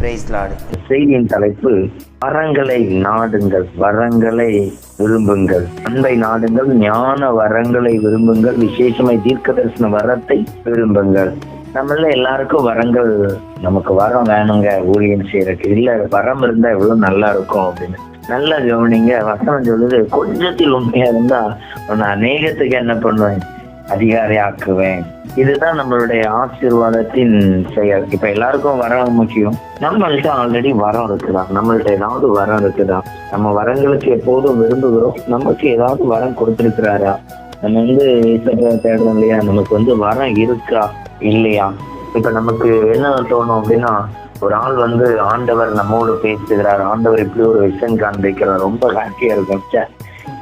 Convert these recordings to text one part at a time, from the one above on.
Price Lord செய்தியின் தலைப்பு வரங்களை நாடுங்கள் வரங்களை விரும்புங்கள். அன்பை நாடுங்கள் ஞான வரங்களை விரும்புங்கள் விசேஷமாய் தீர்க்க தரிசன வரத்தை விரும்புங்கள். நம்மள எல்லாருக்கும் வரங்கள் நமக்கு வரம் வேணுங்க ஊழியம் செய்யறதுக்கு. இல்ல வரம் இருந்தா எவ்வளவு நல்லா இருக்கும் அப்படின்னு. நல்லா கவனிங்க. வசனம் சொல்லுது கொஞ்சத்தில் உண்மையா இருந்தா நான் அநேகத்துக்கு என்ன பண்ணுவேன்? அதிகாரி ஆக்குவேன் இதுதான் நம்மளுடைய ஆசீர்வாதத்தின் செயல். இப்ப எல்லாருக்கும் வரம் முக்கியம். நம்மள்ட்ட ஆல்ரெடி வரம் இருக்குதா? நம்மள்ட்ட ஏதாவது வரம் இருக்குதா? நம்ம வரங்களுக்கு எப்போதும் விரும்புகிறோம். நமக்கு ஏதாவது வரம் கொடுத்திருக்கிறாரா? நம்ம வந்து தேடுறோம் இல்லையா? நமக்கு வந்து வரம் இருக்கா? இல்லையா? இப்ப நமக்கு என்ன தோணும் அப்படின்னா ஒரு ஆள் வந்து ஆண்டவர் நம்மோடு பேசுகிறார். ஆண்டவர் இப்படி ஒரு விஷயம் காண்பிக்கிறார். ரொம்ப ஹாப்பியா இருக்கும்.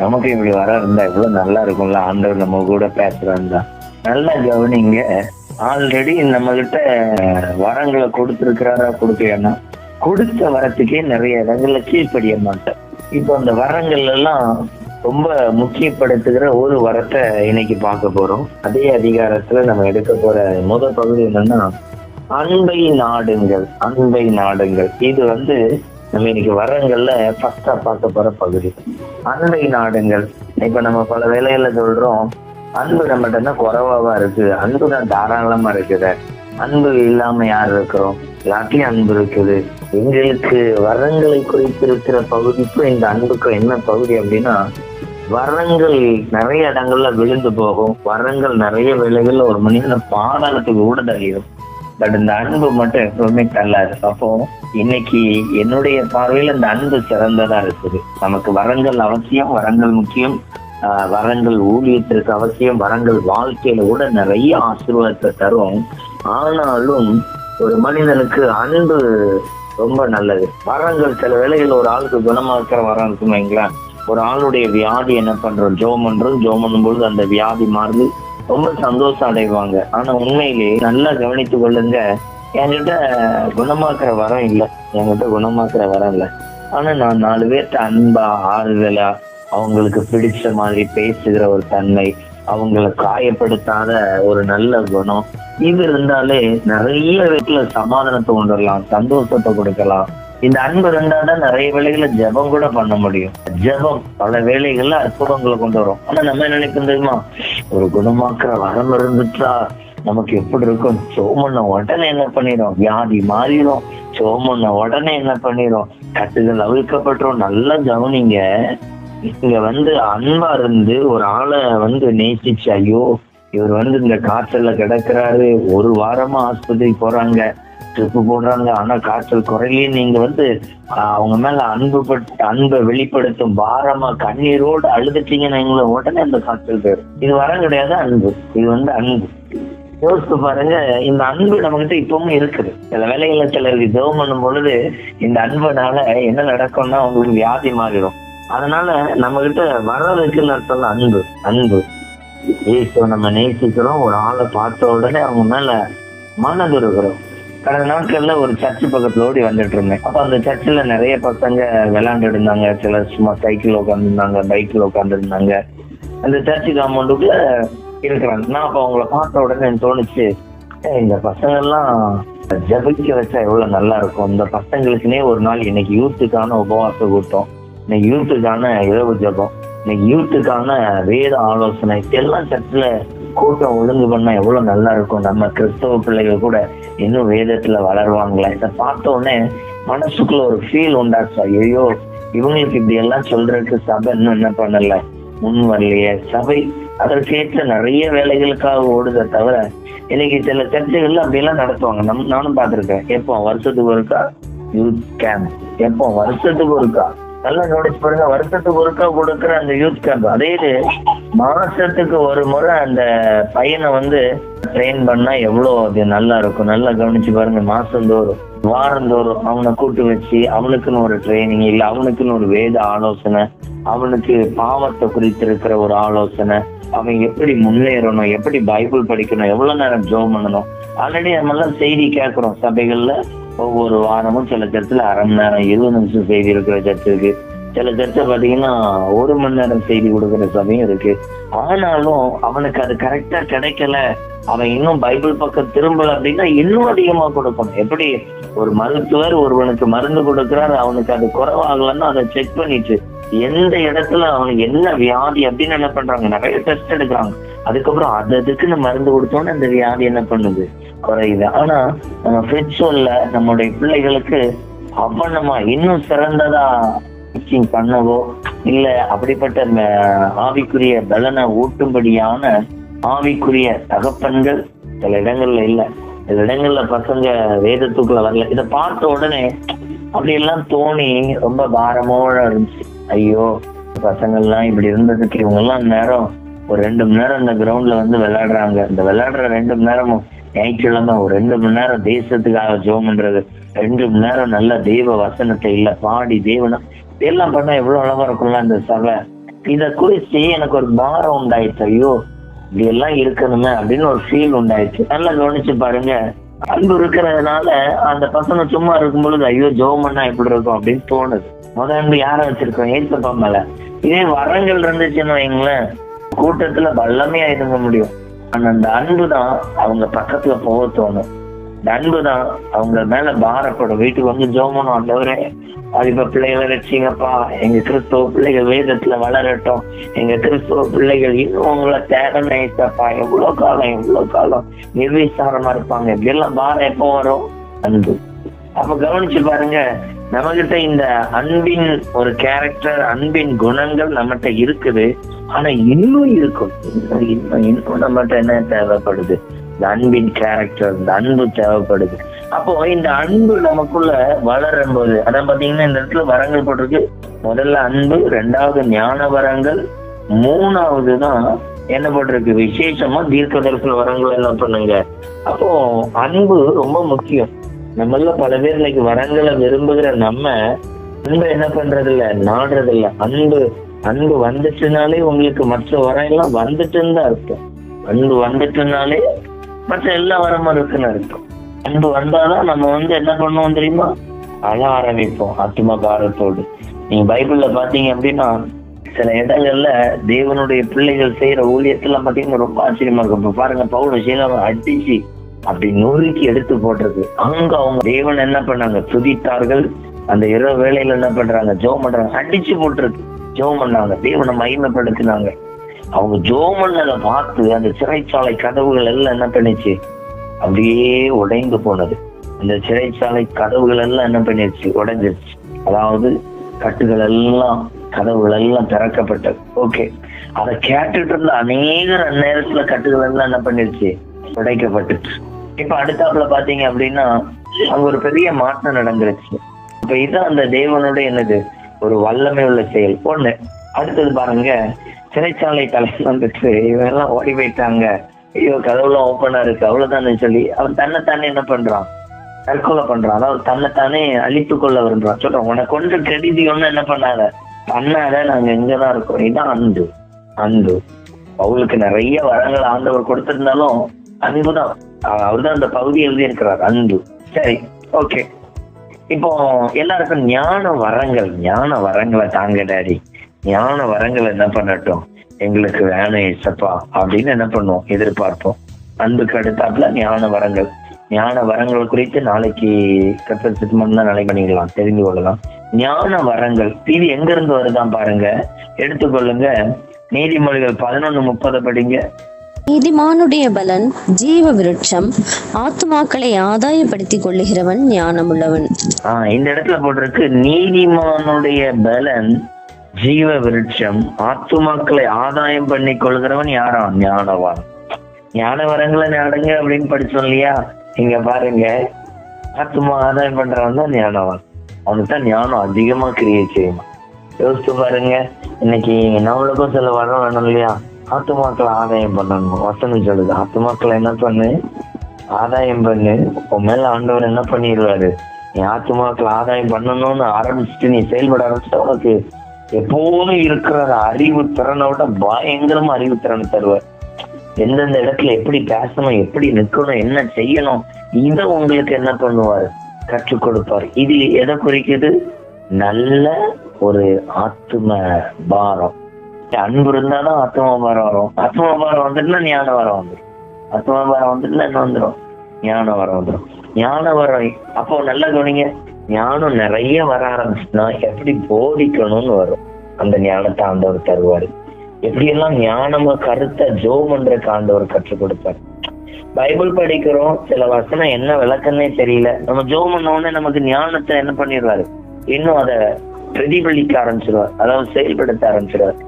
நமக்கு இப்படி வர இருந்தா எவ்வளவு நல்லா இருக்கும்ல ஆண்டவர் நம்ம கூட பேசுறாருந்தா நல்லா கவனிங்க. ஆல்ரெடி நம்ம கிட்ட வரங்களை கொடுத்திருக்கிறாரா கொடுக்கலன்னா கொடுத்த வரத்துக்கே நிறைய இடங்கள்ல கீழ்ப்படிய மாட்டேன் இப்போ அந்த வரங்கள் எல்லாம் ரொம்ப முக்கியப்படுத்துகிற ஒரு வரத்தை இன்னைக்கு பார்க்க போறோம். அதே அதிகாரத்துல நம்ம எடுக்க போற முதல் பகுதி என்னன்னா அன்பை நாடுங்கள் அன்பை நாடுங்கள். இது வந்து நம்ம இன்னைக்கு வரங்கள்ல ஃபர்ஸ்டா பார்க்க போற பகுதி. அன்பை நாடுங்கள். இப்ப நம்ம பல வேலைகள்ல சொல்றோம் அன்பு நம்மகிட்ட தான் குறைவாவா இருக்கு? அன்பு தான் தாராளமா இருக்குது. அன்பு இல்லாம யார் இருக்கிறோம்? எல்லாத்தையும் அன்பு இருக்குது. எங்களுக்கு வரங்களை குறித்திருக்கிற பகுதிக்கும் இந்த அன்புக்கும் என்ன பகுதி அப்படின்னா வரங்கள் நிறைய இடங்கள்ல விழுந்து போகும். வரங்கள் நிறைய வேலைகள்ல ஒரு மனிதனை பாதாளத்துக்கு கூட தள்ளிடும். பட் இந்த அன்பு மட்டும் எப்பவுமே தள்ளாது. அப்போ இன்னைக்கு என்னுடைய பார்வையில் இந்த அன்பு சிறந்ததா இருக்குது. நமக்கு வரங்கள் அவசியம் வரங்கள் முக்கியம். ஆஹ் வரங்கள் ஊழியத்திற்கு அவசியம் வரங்கள் வாழ்க்கையில கூட நிறைய ஆசீர்வாதத்தை தரும். ஆனாலும் ஒரு மனிதனுக்கு அன்பு ரொம்ப நல்லது. வரங்கள் சில வேளைகள் ஒரு ஆளுக்கு குணமாக்குற வரம் இருக்கும் வைங்களேன். ஒரு ஆளுடைய வியாதி என்ன பண்றோம்? ஜோம் பண்றோம். ஜோம் பண்ணும் பொழுது அந்த வியாதி மாறுது. ரொம்ப சந்தோஷம் அடைவாங்க. ஆனா உண்மையிலேயே நல்லா கவனித்து கொள்ளுங்க. என்கிட்ட குணமாக்குற வரம் இல்லை. என்கிட்ட குணமாக்குற வரம் இல்லை. ஆனா நான் நாலு பேர்த்த அன்பா ஆறுதலா அவங்களுக்கு பிடிச்ச மாதிரி பேசுகிற ஒரு தன்மை அவங்கள காயப்படுத்தாத ஒரு நல்ல குணம் இது இருந்தாலே நிறைய வீட்டுல சமாதானத்தை கொண்டு வரலாம் சந்தோஷத்தை கொடுக்கலாம். இந்த அன்பு இருந்தாதான் நிறைய வேலைகளை ஜெபம் கூட பண்ண முடியும். ஜெபம் பல வேலைகள்ல அற்புதங்களை கொண்டு வரும். ஆனா நம்ம என்ன நினைப்போம் தெரியுமா? ஒரு குணமாக்குற வரம் இருந்துச்சா? நமக்கு எப்படி இருக்கும்? சோமண்ண உடனே என்ன பண்ணிடும் வியாதி மாறிடும் சோமண்ண உடனே என்ன பண்ணிடும் கட்டுகள் அவிழ்க்கப்பட்டுரும். நல்லா கவனிங்க. இங்க வந்து அன்பா இருந்து ஒரு ஆளை வந்து நேசிச்சு ஐயோ இவர் வந்து இந்த காய்ச்சல்ல கிடக்குறாரு. ஒரு வாரமா ஆஸ்பத்திரி போறாங்க. ட்ரிப்பு போடுறாங்க. ஆனா காய்ச்சல் குறையிலேயே நீங்க வந்து அவங்க மேல அன்பு பட் அன்பை வெளிப்படுத்தும் பாரமா கண்ணீரோடு அழுதுட்டீங்கன்னா எங்களை உடனே அந்த காய்ச்சல் பேர் இது வர கிடையாது அன்பு. இது வந்து அன்பு. யோசித்து பாருங்க இந்த அன்பு நம்மகிட்ட இப்பவும் இருக்குது. சில வேலைகள்ல சிலருக்கு ஜெபம் பண்ணும் பொழுது இந்த அன்புனால என்ன நடக்கும்னா அவங்களுக்கு வியாதி மாறிடும். அதனால நம்ம கிட்ட வர்றதுக்குன்னு அர்த்தம் அன்பு அன்பு. ஏசோ நம்ம நேசிக்கிறோம் ஒரு ஆளை பார்த்த உடனே அவங்க மேல மனது இருக்கிறோம். கடந்த நாட்கள்ல ஒரு சர்ச்சு பக்கத்துல ஓடி வந்துட்டு இருந்தேன். அப்ப அந்த சர்ச்சில் நிறைய பசங்க விளையாண்டு இருந்தாங்க. சிலர் சும்மா சைக்கிள் உட்காந்துருந்தாங்க பைக்கில் உட்காந்துருந்தாங்க அந்த சர்ச்சு காம்பவுண்டுக்குள்ள இருக்கிறாங்க. நான் அப்ப அவங்கள பார்த்த உடனே எனக்கு தோணுச்சு இந்த பசங்க எல்லாம் ஜபிக்க வச்சா எவ்வளவு நல்லா இருக்கும். இந்த பசங்களுக்குனே ஒரு நாள் இன்னைக்கு யூத்துக்கான உபவாச கூட்டம் இன்னைக்கு யூத்துக்கான இரவு ஜபம் இன்னைக்கு யூத்துக்கான வேத ஆலோசனை எல்லாம் சர்ச்சில் கூட்டம் ஒழுங்கு பண்ணா எவ்வளவு நல்லா இருக்கும். நம்ம கிறிஸ்தவ பிள்ளைகள் கூட இன்னும் வேதத்துல வளருவாங்களா. இதை பார்த்த உடனே மனசுக்குள்ள ஒரு ஃபீல் உண்டாச்சு. ஐயோ இவங்களுக்கு இப்படி எல்லாம் சொல்றதுக்கு சபை இன்னும் என்ன பண்ணல? முன் வரலையே. சபை அதற்கேற்ற நிறைய வேலைகளுக்காக ஓடுதே தவிர இன்னைக்கு சில சர்ச்சைகள்ல அப்படியெல்லாம் நடத்துவாங்க. நம் நானும் பார்த்துருக்கேன். எப்போ வருஷத்துக்கு ஒருக்கா? Youth camp. எப்போ வருஷத்துக்கு ஒருக்கா? நல்லா நோட்டீஸ் பாருங்க வருஷத்துக்கு ஒருக்கா கொடுக்குற அந்த யூத் கேம்ப். அதே இது மாசத்துக்கு ஒரு முறை அந்த பையனை வந்து ட்ரெயின் பண்ணா எவ்வளோ அது நல்லா இருக்கும். நல்லா கவனிச்சு பாருங்க. மாசந்தோறும். வாரந்தோறும் அவனை கூட்டு வச்சு அவனுக்குன்னு ஒரு ட்ரைனிங் இல்ல அவனுக்குன்னு ஒரு வேத ஆலோசனை அவனுக்கு பாவத்தை குறித்து இருக்கிற ஒரு ஆலோசனை அவன் எப்படி முன்னேறணும் எப்படி பைபிள் படிக்கணும் எவ்வளவு நேரம் ஜோம் பண்ணணும். ஆல்ரெடி நம்ம எல்லாம் செய்தி கேட்கிறோம் சபைகள்ல. ஒவ்வொரு வாரமும் சில சர்ச்சில் அரை மணி நேரம் இருபது நிமிஷம் செய்தி இருக்கிற சர்ச் இருக்கு. சில சர்ச்சை பாத்தீங்கன்னா ஒரு மணி நேரம் செய்தி கொடுக்குற சமயம் இருக்கு. ஆனாலும் அவனுக்கு அது கரெக்டா கிடைக்கல. அவன் இன்னும் பைபிள் பக்கம் திரும்பல அப்படின்னா இன்னும் அதிகமா கொடுக்கணும். எப்படி? ஒரு மருத்துவர் ஒருவனுக்கு மருந்து கொடுக்கிறார் அவனுக்கு அது குறவாகலன்னு அதை செக் பண்ணிட்டு எந்த இடத்துல அவனுக்கு என்ன வியாதி அப்படின்னு என்ன பண்றாங்க? நிறைய டெஸ்ட் எடுக்கிறாங்க. அதுக்கப்புறம் அது அதுக்குன்னு மருந்து கொடுத்தோன்னு அந்த வியாதி என்ன பண்ணுது? குறையுது. ஆனா நம்ம பெட்ரோல்ல நம்மளுடைய பிள்ளைகளுக்கு அவனமா இன்னும் சிறந்ததா டீச்சிங் பண்ணவோ இல்ல அப்படிப்பட்ட ஆவிக்குரிய பலனை ஊட்டும்படியான ஆவிக்குரிய தகப்பன்கள் சில இடங்கள்ல இல்ல. சில இடங்கள்ல பசங்க வேதத்துக்குள்ள வரல. இதை பார்த்த உடனே அப்படியெல்லாம் தோணி ரொம்ப பாரமோட இருந்துச்சு. ஐயோ பசங்கள்லாம் இப்படி இருந்ததுக்கு இவங்க எல்லாம் நேரம் ஒரு ரெண்டு மணி நேரம் இந்த கிரவுண்ட்ல வந்து விளையாடுறாங்க. இந்த விளையாடுற ரெண்டு மணி நேரமும் ஞாயிற்றுக்கிழமை ஒரு ரெண்டு மணி நேரம் தேசத்துக்காக ஜோம் பண்றது. ரெண்டு மணி நேரம் நல்ல தெய்வ வசனத்தை இல்ல. பாடி தேவனம் இதெல்லாம் பண்ணா எவ்வளவு அழகா இருக்கும்ல அந்த சபை இத குறிச்சு எனக்கு ஒரு பாரம் உண்டாயிடுச்சு. ஐயோ இப்படி எல்லாம் இருக்கணுமே அப்படின்னு ஒரு ஃபீல் உண்டாயிடுச்சு. நல்லா கவனிச்சு பாருங்க. அன்பு இருக்கிறதுனால அந்த பசங்க சும்மா இருக்கும் பொழுது ஐயோ ஜோம் பண்ணா எப்படி இருக்கும் அப்படின்னு தோணுது. முத அன்பு யார வச்சிருக்கோம்? ஏசப்பா மேல. இதே வரங்கள் இருந்துச்சுன்னு வைங்களேன் கூட்டத்துல வல்லமையா இருக்க முடியும். ஆனா அந்த அன்பு தான் அவங்க பக்கத்துல போக தோணும். அன்புதான் தான் அவங்க மேல பாரப்படும் வீட்டுக்கு வந்து ஜோமனும் ஆண்டவரே அது இப்ப பிள்ளைகளை ரட்சிங்கப்பா எங்க கிறிஸ்தவ பிள்ளைகள் வேதத்துல வளரட்டும். எங்க கிறிஸ்தவ பிள்ளைகள் இன்னும் உங்களை தேடனைத்தப்பா எவ்வளவு காலம் எவ்வளவு காலம் நிர்விசாரமா இருப்பாங்க. இப்படி எல்லாம் பாரம் எப்போ வரும்? அன்பு. அப்ப கவனிச்சு பாருங்க நம்மகிட்ட இந்த அன்பின் ஒரு கேரக்டர் அன்பின் குணங்கள் நம்மகிட்ட இருக்குது. ஆனா இன்னும் இருக்கும். இன்னும் இன்னும் நம்மகிட்ட என்ன தேவைப்படுது? இந்த அன்பின் கேரக்டர் இந்த அன்பு தேவைப்படுது. அப்போ இந்த அன்பு நமக்குள்ள வளரும் போது அதான் பாத்தீங்கன்னா இந்த இடத்துல வரங்கள் போட்டிருக்கு. முதல்ல அன்பு ரெண்டாவது ஞான வரங்கள் மூணாவது தான் என்ன போட்டிருக்கு? விசேஷமா தீர்க்க தரிசன வரங்கள் என்ன பண்ணுங்க. அப்போ அன்பு ரொம்ப முக்கியம். நம்மள பல பேர் இன்னைக்கு வரங்களை விரும்புகிற நம்ம அன்பு என்ன பண்றது இல்ல நாடுறது இல்ல அன்பு அன்பு வந்துச்சுனாலே உங்களுக்கு மற்ற வரம் எல்லாம் வந்துட்டுன்னு தான் அர்த்தம். அன்பு வந்துட்டுனாலே மற்ற எல்லா வரமும் இருக்குன்னு அன்பு வந்தாதான் நம்ம வந்து என்ன பண்ணுவோம் தெரியுமா? அழ ஆரம்பிப்போம் ஆத்ம பாரத்தோடு நீங்க பைபிள்ல பாத்தீங்க அப்படின்னா சில இடங்கள்ல தேவனுடைய பிள்ளைகள் செய்யற ஊழியத்துல பாத்தீங்கன்னா ரொம்ப ஆச்சரியமா இருக்கும். இப்ப பாருங்க பவுல சீலாவை அடிச்சு அப்படி நொறுக்கி எடுத்து போட்டிருக்கு. அங்க அவங்க தேவன் என்ன பண்ணாங்க? துதித்தார்கள். அந்த இரவு வேலையில என்ன பண்றாங்க? ஜோம் பண்றாங்க. அடிச்சு போட்டிருக்கு. ஜோம் பண்ணாங்க. தேவனை மகிமைப்படுத்தினாங்க. அவங்க ஜோமன்ன பார்த்து அந்த சிறைச்சாலை கதவுகள் எல்லாம் என்ன பண்ணிச்சு அப்படியே உடைந்து போனது. அந்த சிறைச்சாலை கதவுகள் எல்லாம் என்ன பண்ணிருச்சு உடைஞ்சிருச்சு அதாவது கட்டுகள் எல்லாம் கதவுகள் எல்லாம் திறக்கப்பட்டது. ஓகே அதை கேட்டுட்டு இருந்த அநேகர் அந்நேரத்துல கட்டுகள் எல்லாம் என்ன பண்ணிருச்சு உடைக்கப்பட்டுச்சு. இப்ப அடுத்தாப்புல பாத்தீங்க அப்படின்னா அங்க ஒரு பெரிய மாற்றம் நடந்துருச்சு. இப்ப இதுதான் அந்த தேவனுடைய என்னது? ஒரு வல்லமை உள்ள செயல். ஒண்ணு அடுத்தது பாருங்க சிறைச்சாலை தலைவர் வந்துட்டு இவெல்லாம் எல்லாம் ஓடி போயிட்டாங்க. ஐயோ கதவுலாம் ஓப்பனா இருக்கு. அவ்வளவுதானே சொல்லி அவன் தன்னைத்தானே என்ன பண்றான்? தற்கொலை பண்றான். அதாவது தன்னைத்தானே அழித்து கொள்ள விரும்புறான். சொல்றான் உனக்கு ஒன்று கெடுதி ஒண்ணு என்ன பண்ணாத. பண்ணாத நாங்க இங்கதான் இருக்கோம். இதான் அன்பு. அன்பு. அவளுக்கு நிறைய வரங்கள் ஆண்டவர் கொடுத்திருந்தாலும் அன்புதான் அவர் தான் அந்த பகுதி எழுதி இருக்கிறார் அன்பு. சரி ஓகே இப்போ எல்லாருக்கும் ஞான வரங்கள் ஞான வரங்களை தாங்க டாடி. ஞான வரங்கள் என்ன பண்ணட்டும்? எங்களுக்கு வேணும் இசப்பா அப்படின்னு என்ன பண்ணுவோம்? எதிர்பார்ப்போம். அன்புக்கு அடுத்தாப்புல ஞான வரங்கள். ஞான வரங்கள் குறித்து நாளைக்கு கத்த சித்தமன் தான் நாளைக்கு பண்ணிக்கலாம். தெரிந்து கொள்ளலாம். ஞான வரங்கள். இது எங்க இருந்து வருதான் பாருங்க. எடுத்துக்கொள்ளுங்க. நீதிமொழிகள் பதினொன்னு முப்பது படிங்க. நீதிமானுடைய பலன் ஜீவ விருட்சம் ஆத்துமாக்களை ஆதாயப்படுத்திக் கொள்ளுகிறவன் ஞானமுள்ளவன். ஆஹ் இந்த இடத்துல போட்டிருக்கு. நீதிமானுடைய பலன் ஜீவ விருட்சம் ஆத்துமாக்களை ஆதாயம் பண்ணி கொள்கிறவன் யாரும்? ஞானவான். ஞான வரங்களை நாடுங்க அப்படின்னு படிச்சோம் இல்லையா இங்க பாருங்க. ஆத்துமா ஆதாயம் பண்றவன் தான் ஞானவான். அவனுக்கு தான் ஞானம் அதிகமா கிரியேட் செய்யணும். யோசிச்சு பாருங்க. இன்னைக்கு நம்மளுக்கும் சில வரம் வேணும் இல்லையா? ஆத்துமாக்களை ஆதாயம் பண்ணணும். வசனம் சொல்லுது. ஆத்துமாக்களை என்ன பண்ணு? ஆதாயம் பண்ணு. உன் மேல ஆண்டவர் என்ன பண்ணிடுவாரு? நீ ஆத்துமாக்களை ஆதாயம் பண்ணணும்னு ஆரம்பிச்சுட்டு நீ செயல்பட ஆரம்பிச்சுட்டு உனக்கு எப்போதும் இருக்கிற அறிவு விட பயங்கரமா அறிவு திறனை தருவார். எந்தெந்த இடத்துல எப்படி பேசணும் எப்படி நிக்கணும் என்ன செய்யணும் இதை உங்களுக்கு என்ன பண்ணுவார்? கற்றுக் கொடுப்பார். இது எதை குறிக்குது? நல்ல ஒரு ஆத்தும பாரம். அன்பு இருந்தாதான் ஆத்ம பாரம் வரும். ஆத்ம பாரம் வந்துட்டுனா ஞான வரம் வந்துடும் ஆத்ம பாரம் வந்துட்டுனா என்ன வந்துடும் ஞான வரம் வந்துடும் ஞான வரம் அப்போ நல்லா கவனிங்க. ஞானம் நிறைய வர ஆரம்பிச்சுன்னா எப்படி போதிக்கணும்னு வரும். அந்த ஞானத்தை ஆண்டவர் தருவாரு. எப்படியெல்லாம் ஞானமா கருத்தை ஜோம் பண்றதுக்கு ஆண்டவர் கற்றுக் கொடுப்பாரு. பைபிள் படிக்கிறோம் சில வசனம் என்ன விளக்கம்னே தெரியல. நம்ம ஜோம் பண்ண உடனே நமக்கு ஞானத்தை என்ன பண்ணிடுவாரு? இன்னும் அதை பிரதிபலிக்க ஆரம்பிச்சிருவார். அதாவது செயல்படுத்த ஆரம்பிச்சிருவார்.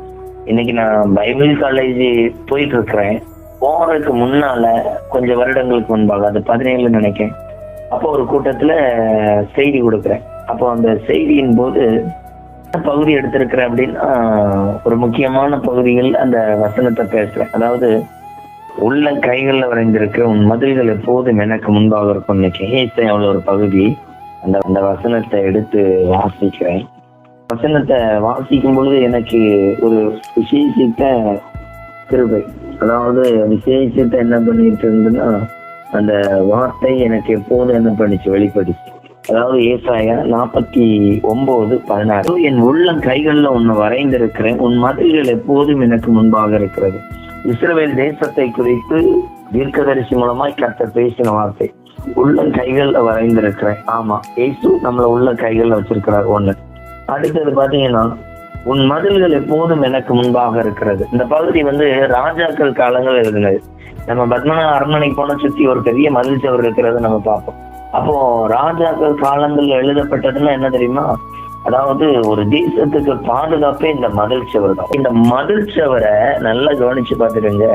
இன்னைக்கு நான் பைபிள் காலேஜ் போயிட்டு இருக்கிறேன். போறதுக்கு முன்னால கொஞ்சம் வருடங்களுக்கு முன்பாக அது பதினேழு நினைக்கிறேன். அப்போ ஒரு கூட்டத்துல செய்தி கொடுக்குறேன். அப்போ அந்த செய்தியின் போது பகுதி எடுத்திருக்கிறேன் அப்படின்னா ஒரு முக்கியமான பகுதிகள் அந்த வசனத்தை பேசுறேன். அதாவது உள்ள கைகள்ல வரைந்திருக்க உன் மதில்கள் எப்போதும் எனக்கு முன்பாக இருக்கும் இன்னைக்கு அவ்வளோ ஒரு பகுதி அந்த அந்த வசனத்தை எடுத்து வாசிக்கிறேன். வசனத்தை வாசிக்கும் பொழுது எனக்கு ஒரு விசேஷித்த கிருபை. அதாவது விசேஷத்தை என்ன பண்ணிட்டு இருந்ததுன்னா அந்த வார்த்தை எனக்கு எப்போதும் என்ன பண்ணிச்சு வெளிப்படுச்சு. அதாவது ஏசாயா நாற்பத்தி ஒன்பது பதினாறு. என் உள்ளம் கைகள்ல உன்னை வரைந்திருக்கிறேன். உன் மதில்கள் எப்போதும் எனக்கு முன்பாக இருக்கிறது. இஸ்ரேல் தேசத்தை குறித்து தீர்க்கதரிசி மூலமாய் கத்த பேசின வார்த்தை. உள்ள கைகள்ல வரைந்திருக்கிறேன். ஆமா ஏசு நம்மள உள்ள கைகள்ல வச்சிருக்கிறார் ஒண்ணு. அடுத்தது பாத்தீங்கன்னா உன் மதில்கள் எப்போதும் எனக்கு முன்பாக இருக்கிறது. இந்த பகுதி வந்து ராஜாக்கள் காலங்கள் இருந்தது நம்ம பத்மநாத அரண்மனைக்கு போன சுத்தி ஒரு பெரிய மதில் சவர் இருக்கிறது நம்ம பார்ப்போம். அப்போ ராஜாக்கள் காலங்கள்ல எழுதப்பட்டதுன்னா என்ன தெரியுமா? அதாவது ஒரு தேசத்துக்கு பாதுகாப்பே இந்த மதில் சுவர் தான். இந்த மதில் சுவரை நல்லா கவனிச்சு பார்த்துடுங்க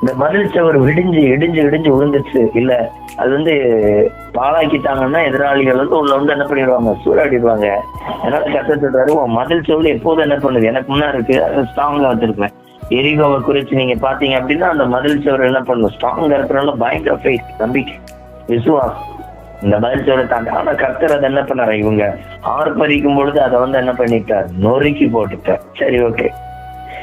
இந்த மதில் சுவர் விடிஞ்சு இடிஞ்சு இடிஞ்சு விழுந்துச்சு இல்ல அது வந்து பாழாக்கிட்டாங்கன்னா எதிராளிகள் வந்து உள்ள வந்து என்ன பண்ணிடுவாங்க? சூறாடிடுவாங்க. அதனால கத்த சொல்றாரு உன் மதில் சுவர் எப்போதும் என்ன பண்ணுது? எனக்கு முன்னா இருக்கு. அது ஸ்ட்ராங்கா வச்சிருப்பேன். எரிகோவை குறிச்சு நீங்க பாத்தீங்க அப்படின்னா அந்த மதில் சுவர் என்ன பண்ணும்? ஸ்ட்ராங்கா இருக்கிறனால பயங்கர ஃபைட் நம்பிக்கை. விசுவாசம். இந்த பதில் சுவரை தாண்டி ஆனா கர்த்தர் அதை என்ன பண்ணாரு? இவங்க ஆர்ப்பரிக்கும் பொழுது அதை வந்து என்ன பண்ணிட்டார்? நொறுக்கி போட்டுட்டார். சரி ஓகே.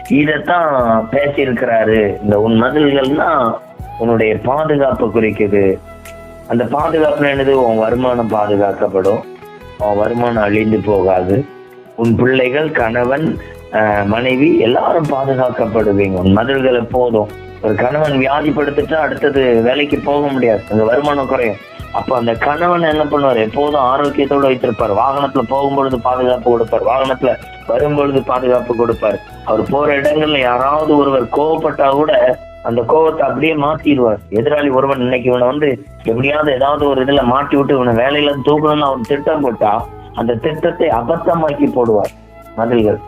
இதத்தான் பேசியிருக்கிறாரு. இந்த உன் மதில்கள்னா உன்னுடைய பாதுகாப்பு குறிக்குது. அந்த பாதுகாப்புல என்னது? உன் வருமானம் பாதுகாக்கப்படும். உன் வருமானம் அழிந்து போகாது. உன் பிள்ளைகள் கணவன் மனைவி எல்லாரும் பாதுகாக்கப்படுவீங்க. உன் மதில்கள் எப்போதும் ஒரு கணவன் வியாதிப்படுத்திட்டா அடுத்தது வேலைக்கு போக முடியாது. அந்த வருமானம் குறையும். அப்ப அந்த கணவன் என்ன பண்ணுவார்? எப்போதும் ஆரோக்கியத்தோட வைத்திருப்பார். வாகனத்துல போகும்பொழுது பாதுகாப்பு கொடுப்பார். வாகனத்துல வரும்பொழுது பாதுகாப்பு கொடுப்பார். அவர் போற இடங்கள்ல யாராவது ஒருவர் கோவப்பட்டா கூட அந்த கோவத்தை அப்படியே மாத்திடுவார். எதிராளி ஒருவன் இன்னைக்கு இவனை வந்து எப்படியாவது ஏதாவது ஒரு இதுல மாட்டி விட்டு இவனை வேலையில தூக்கணும்னு அவர் திட்டம் போட்டா அந்த திட்டத்தை அபத்தமாக்கி போடுவார் மதில்கள்.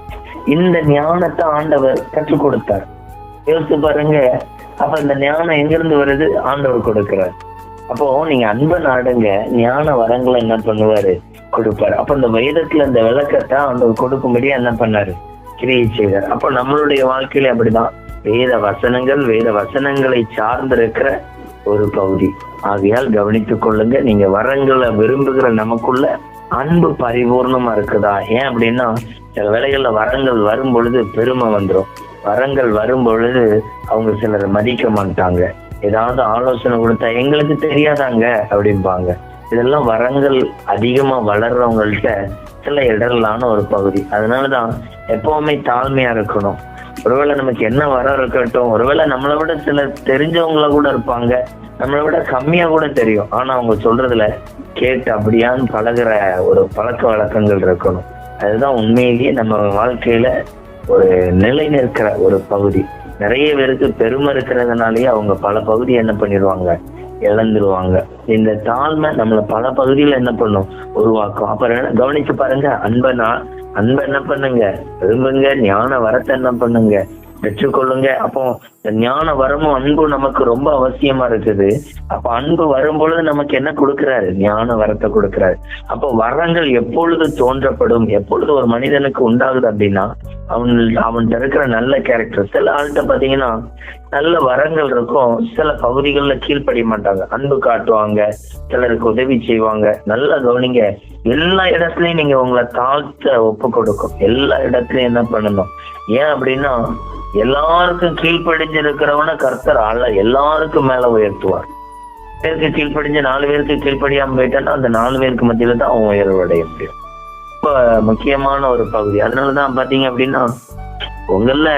இந்த ஞானத்தை ஆண்டவர் கற்றுக் கொடுத்தார். யோசிச்சு பாருங்க. அப்ப இந்த ஞானம் எங்கிருந்து வருது? ஆண்டவர் கொடுக்கிறார். அப்போ நீங்க அன்பை நாடுங்க ஞான வரங்களை என்ன பண்ணுவாரு? கொடுப்பாரு. அப்ப இந்த வேதத்துல இந்த விளக்கத்தை ஆண்டவர் கொடுக்கும்படி என்ன பண்ணாரு? கிரியை செய்தார். அப்போ நம்மளுடைய வாழ்க்கையில அப்படிதான். வேத வசனங்கள் வேத வசனங்களை சார்ந்திருக்கிற ஒரு பகுதி. ஆகையால் கவனித்துக் கொள்ளுங்க. நீங்க வரங்களை விரும்புகிற நமக்குள்ள அன்பு பரிபூர்ணமா இருக்குதா? ஏன் அப்படின்னா சில வேலைகள்ல வரங்கள் வரும் பொழுது பெருமை வந்துடும் வரங்கள் வரும் பொழுது அவங்க சிலர் மதிக்க மாட்டாங்க. ஏதாவது ஆலோசனை கொடுத்தா எங்களுக்கு தெரியாதாங்க அப்படிம்பாங்க. இதெல்லாம் வரங்கள் அதிகமா வளர்றவங்கள்ட்ட சில இடரலான ஒரு பகுதி. அதனாலதான் எப்பவுமே தாழ்மையா இருக்கணும். ஒருவேளை நமக்கு என்ன வர இருக்கட்டும் ஒருவேளை நம்மளை விட சில தெரிஞ்சவங்கள கூட இருப்பாங்க. நம்மளை விட கம்மியா கூட தெரியும். ஆனா அவங்க சொல்றதுல கேட்டு அப்படியான்னு பழகுற ஒரு பழக்க வழக்கங்கள் இருக்கணும். அதுதான் உண்மையிலேயே நம்ம வாழ்க்கையில ஒரு நிலை நிற்கிற ஒரு பகுதி. நிறைய பேருக்கு பெருமை இருக்கிறதுனாலயே அவங்க பல பகுதி என்ன பண்ணிடுவாங்க? இழந்துருவாங்க. இந்த தாழ்மை நம்மள பல பகுதியில என்ன பண்ணும்? உருவாக்கும். அப்புறம் கவனிச்சு பாருங்க அன்பனா அன்பை என்ன பண்ணுங்க? விரும்புங்க ஞான வரத்தை என்ன பண்ணுங்க? பெற்றுக்கொள்ளுங்க. அப்போ இந்த ஞான வரமும் அன்பும் நமக்கு ரொம்ப அவசியமா இருக்குது. அப்ப அன்பு வரும்பொழுது நமக்கு என்ன கொடுக்கிறாரு? ஞான வரத்தை கொடுக்கிறாரு. அப்போ வரங்கள் எப்பொழுது தோன்றப்படும்? எப்பொழுது ஒரு மனிதனுக்கு உண்டாகுது அப்படின்னா அவன் அவன்கிட்ட இருக்கிற நல்ல கேரக்டர் சில ஆள்கிட்ட பாத்தீங்கன்னா நல்ல வரங்கள் இருக்கும். சில பகுதிகளில் கீழ்ப்படிய மாட்டாங்க. அன்பு காட்டுவாங்க. சிலருக்கு உதவி செய்வாங்க. நல்லா கவனிங்க. எல்லா இடத்துலயும் நீங்க உங்களை தாழ்த்த ஒப்பு கொடுக்கும். எல்லா இடத்துலயும் என்ன பண்ணணும்? ஏன் அப்படின்னா எல்லாருக்கும் கீழ்ப்படிஞ்சு இருக்கிறவன கர்த்தர் ஆள எல்லாருக்கும் மேல உயர்த்துவார். பேருக்கு கீழ்ப்படிஞ்சு நாலு பேருக்கு கீழ்ப்படியாம போயிட்டான்னா அந்த நாலு பேருக்கு மத்தியில தான் அவன் உயர்வடைய முடியும். ரொம்ப முக்கியமான ஒரு பகுதி. அதனாலதான் பாத்தீங்க அப்படின்னா உங்கள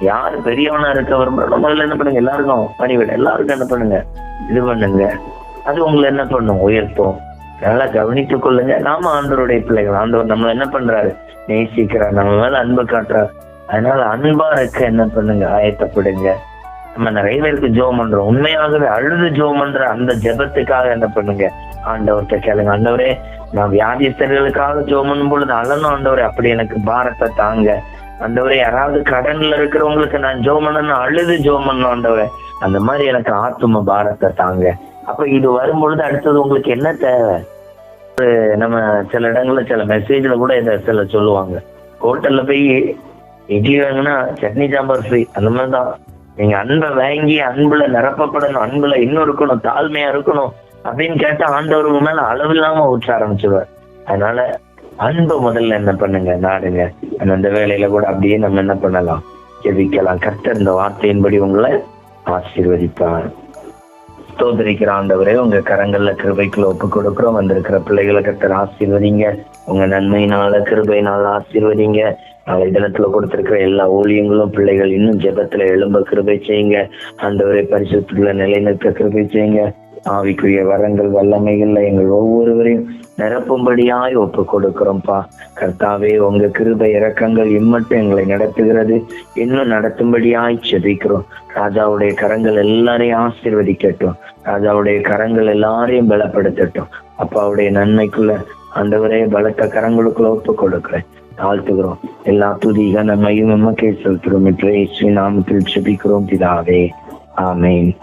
யார் பெரியவனா இருக்க விரும்புறோம் முதல்ல என்ன பண்ணுங்க? எல்லாருக்கும் பணிவிட எல்லாருக்கும் என்ன பண்ணுங்க? இது பண்ணுங்க. அது உங்களை என்ன பண்ணும்? உயர்த்தும். நல்லா கவனித்துக் கொள்ளுங்க. நாம ஆண்டவருடைய பிள்ளைகள். ஆண்டவர் நம்ம என்ன பண்றாரு? நேசிக்கிறார். நம்ம மேல அன்பு காட்டுறாரு. அதனால அன்பா இருக்க என்ன பண்ணுங்க? ஆயத்தப்படுங்க. நம்ம நிறைய பேருக்கு ஜோம் பண்றோம் உண்மையாகவே அழுது ஜோம் பண்ற அந்த ஜெபத்துக்காக என்ன பண்ணுங்க? ஆண்டவர்கிட்ட கேளுங்க. ஆண்டவரே நான் வியாதிஸ்தர்களுக்காக ஜோம் பண்ணும் பொழுது அழனும் ஆண்டவரே அப்படி எனக்கு பாரத்தை தாங்க. ஆண்டவரே யாராவது கடன்ல இருக்கிறவங்களுக்கு நான் ஜோம் பண்ணணும் அழுது ஜோம் பண்ணணும் ஆண்டவரே. அந்த மாதிரி எனக்கு ஆத்தும பாரத்தை தாங்க. அப்ப இது வரும்பொழுது அடுத்தது உங்களுக்கு என்ன தேவை? நம்ம சில இடங்கள்ல சில மெசேஜ்ல கூட இதை சில சொல்லுவாங்க. ஹோட்டல்ல போய் இட்லி வாங்கினா சட்னி சாம்பார் ஃப்ரீ அந்த மாதிரி தான் நீங்க அன்பை வாங்கி அன்புல நிரப்பப்படணும் அன்புல இன்னும் இருக்கணும் தாழ்மையா இருக்கணும் அப்படின்னு கேட்டா ஆண்டவருக்கு மேல மேல அளவில்லாம ஊற்ற ஆரம்பிச்சிருவார். அதனால அன்பு முதல்ல என்ன பண்ணுங்க? நாடுங்க. அந்த வேலையில கூட அப்படியே நம்ம என்ன பண்ணலாம்? ஜெபிக்கலாம். கர்த்தர் இந்த வார்த்தையின்படி உங்களை ஆசீர்வதிப்பார். ஸ்தோத்திரிக்கிற ஆண்டவரே உங்க கரங்கள்ல கிருபைக்குள்ள ஒப்பு கொடுக்குறோம் வந்திருக்கிற பிள்ளைகளை கர்த்தர் ஆசீர்வதிங்க. உங்க நன்மையினால கிருபையினால ஆசீர்வதிங்க. நாளை தினத்துல கொடுத்திருக்கிற எல்லா ஊழியங்களும் பிள்ளைகள் இன்னும் ஜெபத்துல எழும்ப கிருபை செய்யுங்க. ஆண்டவரை பரிசுத்துல நிலைநிறுத்த கிருபை செய்யுங்க. ஆவிக்குரிய வரங்கள் வல்லமைகள்ல எங்கள் ஒவ்வொருவரையும் நிரப்பும்படியாய் ஒப்பு கொடுக்கிறோம்ப்பா கர்த்தாவே உங்க கிருப இரக்கங்கள் இம்மட்டும் எங்களை நடத்துகிறது. இன்னும் நடத்தும்படியாய் செபிக்கிறோம். ராஜாவுடைய கரங்கள் எல்லாரையும் ஆசீர்வதிக்கட்டும். ராஜாவுடைய கரங்கள் எல்லாரையும் பலப்படுத்தட்டும். அப்பாவுடைய நன்மைக்குள்ள ஆண்டவரே பலத்த கரங்களுக்குள்ள ஒப்பு கொடுக்கிறேன் தாழ்த்துகிறோம். எல்லா துதிக நன்மையும் நமக்கே செலுத்துகிறோம். என்று நாமத்தில் செபிக்கிறோம். பிதாவே. ஆமேன்.